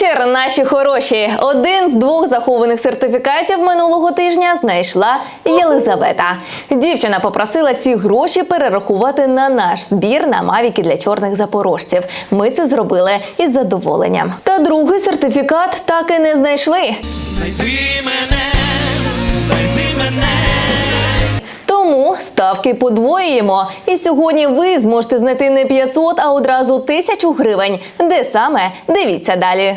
вечір, наші хороші. Один з двох захованих сертифікатів минулого тижня знайшла Єлизавета. Дівчина попросила ці гроші перерахувати на наш збір на мавіки для чорних запорожців. Ми це зробили із задоволенням. Та другий сертифікат так і не знайшли. Знайди мене, знайди мене. Тому ставки подвоюємо. І сьогодні ви зможете знайти не 500, а одразу 1000 гривень. Де саме? Дивіться далі.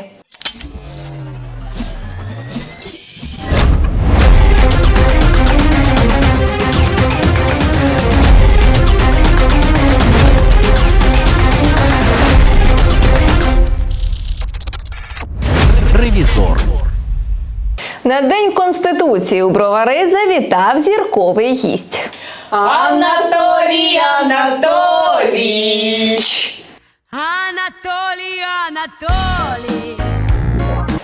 Ревізор. На день конституції у бровари завітав зірковий гість. Анатолій, Анатолій. Анатолій, Анатолій.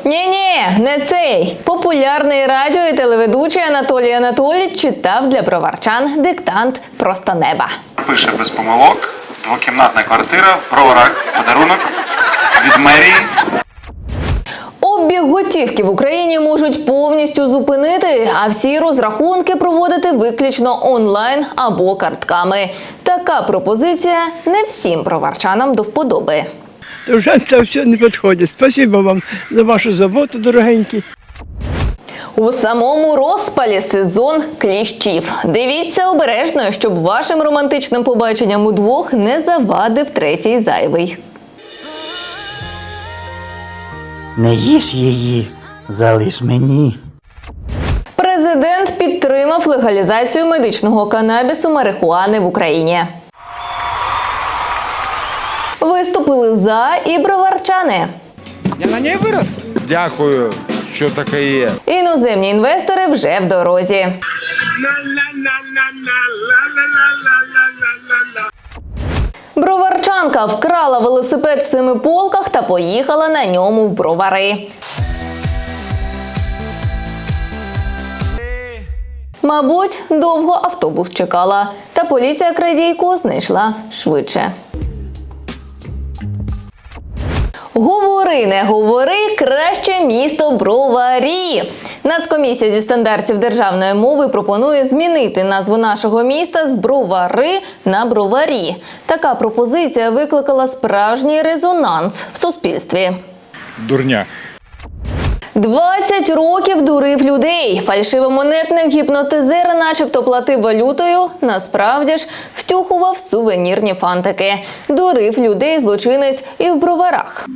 Ні, ні, не цей. Популярний радіо і телеведучий Анатолій Анатолійович читав для броварчан диктант просто неба. Пише без помилок. Двокімнатна квартира, броварах, подарунок від мерії. Готівки в Україні можуть повністю зупинити, а всі розрахунки проводити виключно онлайн або картками. Така пропозиція не всім броварчанам до вподоби. Вже це все не підходить. Спасибо вам за вашу заботу, дорогенькі. У самому розпалі сезон кліщів. Дивіться обережно, щоб вашим романтичним побаченням удвох не завадив третій зайвий. Не їж її, залиш мені. Президент підтримав легалізацію медичного канабісу марихуани в Україні. Виступили за і броварчани. Я на ній вирос. Дякую, що таке є. Іноземні інвестори вже в дорозі. Броварчанка вкрала велосипед в семиполках та поїхала на ньому в бровари. Мабуть, довго автобус чекала, та поліція крадійку знайшла швидше. Говори, не говори, краще місто Броварі. Нацкомісія зі стандартів державної мови пропонує змінити назву нашого міста з Бровари на Броварі. Така пропозиція викликала справжній резонанс в суспільстві. Дурня. 20 років дурив людей. Фальшивомонетник гіпнотизер, начебто платив валютою. Насправді ж втюхував сувенірні фантики. Дурив людей злочинець і в броварах.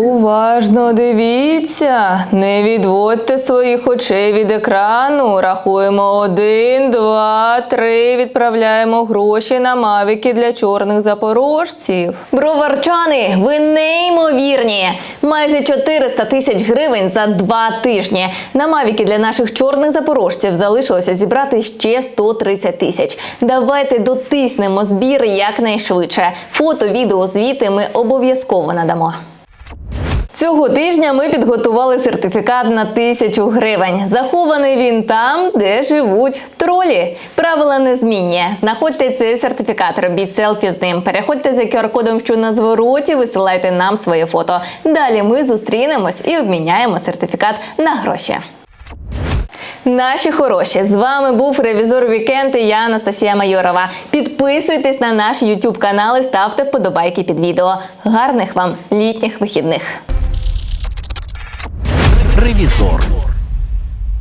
Уважно дивіться, не відводьте своїх очей від екрану. Рахуємо один, два, три. Відправляємо гроші на мавіки для чорних запорожців. Броварчани, ви неймовірні! Майже 400 тисяч гривень за два тижні. На мавіки для наших чорних запорожців залишилося зібрати ще 130 тисяч. Давайте дотиснемо збір якнайшвидше. Фото, відео, звіти ми обов'язково надамо. Цього тижня ми підготували сертифікат на тисячу гривень. Захований він там, де живуть тролі. Правила незмінні. Знаходьте цей сертифікат, робіть селфі з ним. Переходьте за QR-кодом, що на звороті, висилайте нам своє фото. Далі ми зустрінемось і обміняємо сертифікат на гроші. Наші хороші, з вами був ревізор Вікенд і я Анастасія Майорова. Підписуйтесь на наш YouTube канал і ставте вподобайки під відео. Гарних вам літніх вихідних! Ревізор.